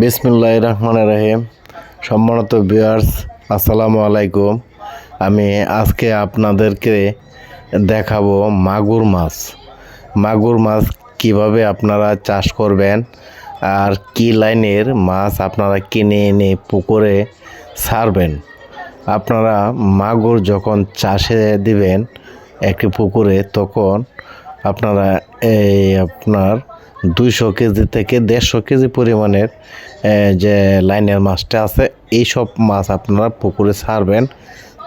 বিসমুল্লাহ রহমান রহিম। সম্মানিত ভিউয়ার্স, আসসালামু আলাইকুম। আমি আজকে আপনাদেরকে দেখাবো মাগুর মাছ। মাগুর মাছ কীভাবে আপনারা চাষ করবেন আর কি লাইনের মাছ আপনারা কিনে এনে পুকুরে ছাড়বেন আপনারা মাগুর যখন চাষে দিবেন একটি পুকুরে, তখন আপনারা এই আপনার দুইশো কেজি থেকে দেড়শো কেজি পরিমাণের যে লাইনের মাছটা আছে, এই সব মাছ আপনারা পুকুরে ছাড়বেন,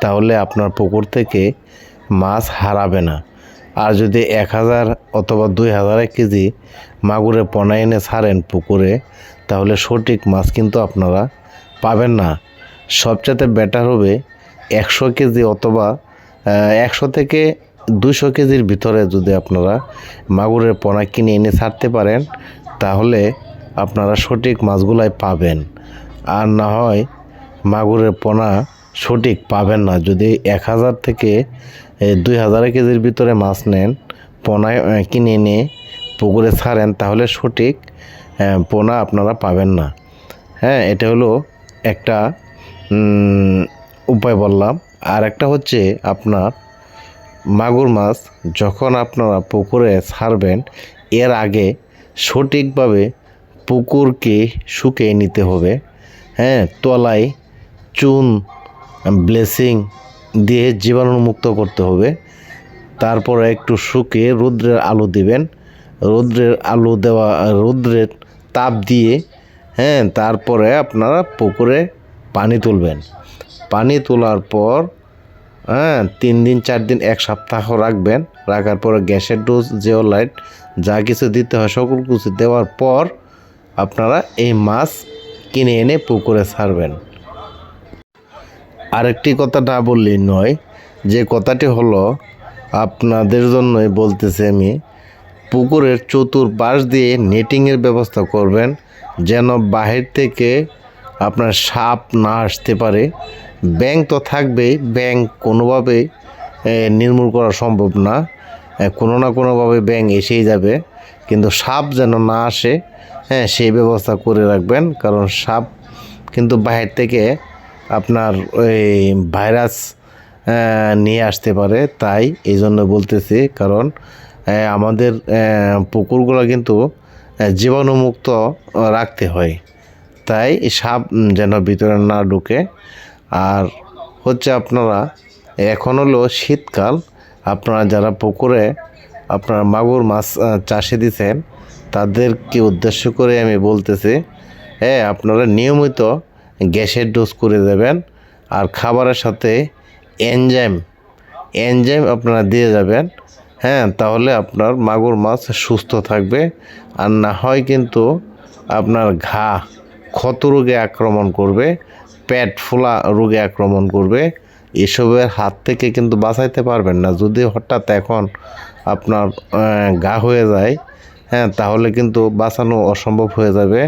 তাহলে আপনার পুকুর থেকে মাছ হারাবে না। আর যদি এক হাজার অথবা দুই হাজার কেজি মাগুরে পোনা এনে ছাড়েন পুকুরে, তাহলে সঠিক মাছ কিন্তু আপনারা পাবেন না। সবচেয়ে বেটার হবে একশো কেজি অথবা একশো থেকে দুশো কেজির ভিতরে যদি আপনারা মাগুরের পোনা কিনে এনে ছাড়তে পারেন, তাহলে আপনারা সঠিক মাছগুলাই পাবেন। আর না হয় মাগুরের পোনা সঠিক পাবেন না। যদি এক হাজার থেকে দুই হাজার কেজির ভিতরে মাছ নেন পোনায় কিনে এনে পুকুরে ছাড়েন, তাহলে সঠিক পোনা আপনারা পাবেন না। হ্যাঁ এটা হলো একটা উপায় বললাম। আর একটা হচ্ছে আপনার মাগুর মাছ যখন আপনারা পুকুরে ছাড়বেন, এর আগে সঠিকভাবে পুকুরকে শুকিয়ে নিতে হবে। হ্যাঁ তলায় চুন, ব্লেসিং দিয়ে জীবাণুমুক্ত করতে হবে। তারপরে একটু শুকিয়ে রৌদ্রের আলো দিবেন। রৌদ্রের আলো দেওয়া, রৌদ্রের তাপ দিয়ে হ্যাঁ তারপরে আপনারা পুকুরে পানি তুলবেন। পানি তোলার পর হ্যাঁ তিন দিন, চার দিন, এক সপ্তাহ রাখবেন। রাখার পরে গ্যাসের ডোজ, জিওলাইট, যা কিছু দিতে হয়, সকল কিছু দেওয়ার পর আপনারা এই মাছ কিনে এনে পুকুরে ছাড়বেন। আরেকটি কথা না বললেই নয়, যে কথাটি হলো আপনাদের জন্যই বলতেছি আমি, পুকুরের চতুর্পাশ দিয়ে নেটিংয়ের ব্যবস্থা করবেন, যেন বাহির থেকে আপনার সাপ না আসতে পারে। ব্যাং তো থাকবেই ব্যাংক কোনোভাবেই এ, নির্মূল করা সম্ভব না। কোনো না কোনোভাবে ব্যাংক এসেই যাবে। কিন্তু সাপ যেন না আসে হ্যাঁ সেই ব্যবস্থা করে রাখবেন। কারণ সাপ কিন্তু বাহির থেকে আপনার ওই ভাইরাস নিয়ে আসতে পারে। তাই এই জন্য বলতেছি কারণ আমাদের পুকুরগুলো কিন্তু জীবাণুমুক্ত রাখতে হয়। তাই সাপ যেন ভিতরে না ঢুকে আর হচ্ছে আপনারা এখন হলো শীতকাল। আপনারা যারা পুকুরে আপনারা মাগুর মাছ চাষে দিচ্ছেন তাদেরকে উদ্দেশ্য করে আমি বলতেছি হ্যাঁ আপনারা নিয়মিত গ্যাসের ডোজ করে দেবেন আর খাবারের সাথে এনজাইম এনজাইম আপনারা দিয়ে যাবেন। হ্যাঁ তাহলে আপনার মাগুর মাছ সুস্থ থাকবে আর না হয় কিন্তু আপনার ঘা ক্ষত রোগে আক্রমণ করবে। পেট ফোলা রোগে আক্রমণ করবে, এসবের হাত থেকে কিন্তু বাঁচাইতে পারবেন না। যদি হঠাৎ এখন আপনার গা হয়ে যায় হ্যাঁ তাহলে কিন্তু বাঁচানো অসম্ভব হয়ে যাবে।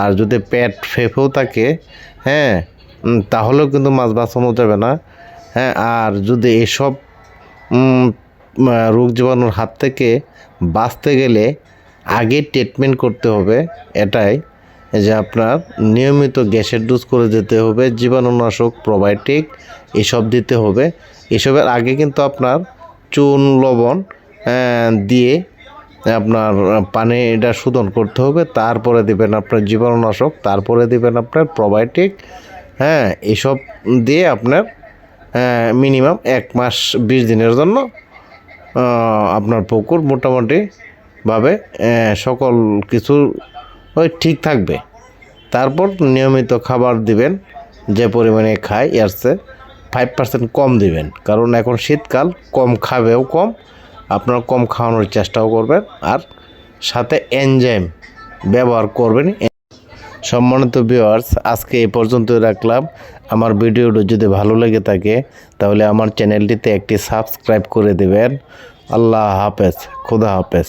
আর যদি পেট ফেঁপেও থাকে হ্যাঁ তাহলেও কিন্তু মাছ বাঁচানো যাবে না। হ্যাঁ আর যদি এসব রোগ জীবাণুর হাত থেকে বাঁচতে গেলে আগে ট্রিটমেন্ট করতে হবে, এটাই। যে আপনার নিয়মিত গ্যাসের ডোজ করে যেতে হবে, জীবাণুনাশক, প্রোবায়োটিক এসব দিতে হবে। এসবের আগে কিন্তু আপনার চুন, লবণ দিয়ে আপনার পানি এটা শোধন করতে হবে। তারপরে দেবেন আপনার জীবাণুনাশক, তারপরে দেবেন আপনার প্রোবায়োটিক হ্যাঁ এসব দিয়ে আপনার মিনিমাম এক মাস বিশ দিনের জন্য আপনার পুকুর মোটামুটিভাবে সকল কিছু ওই ঠিক থাকবে। তারপর নিয়মিত খাবার দিবেন, যে পরিমাণে খায় চেয়ে ফাইভ পার্সেন্ট কম দিবেন। কারণ এখন শীতকাল, কম খাবেও কম, আপনার কম খাওয়ানোর চেষ্টাও করবেন, আর সাথে এনজাইম ব্যবহার করবেন। সম্মানিত ভিউয়ার্স আজকে এই পর্যন্ত রাখলাম। আমার ভিডিওটি যদি ভালো লেগে থাকে, তাহলে আমার চ্যানেলটিতে একটি সাবস্ক্রাইব করে দেবেন। আল্লাহ হাফেজ, খুদা হাফেজ।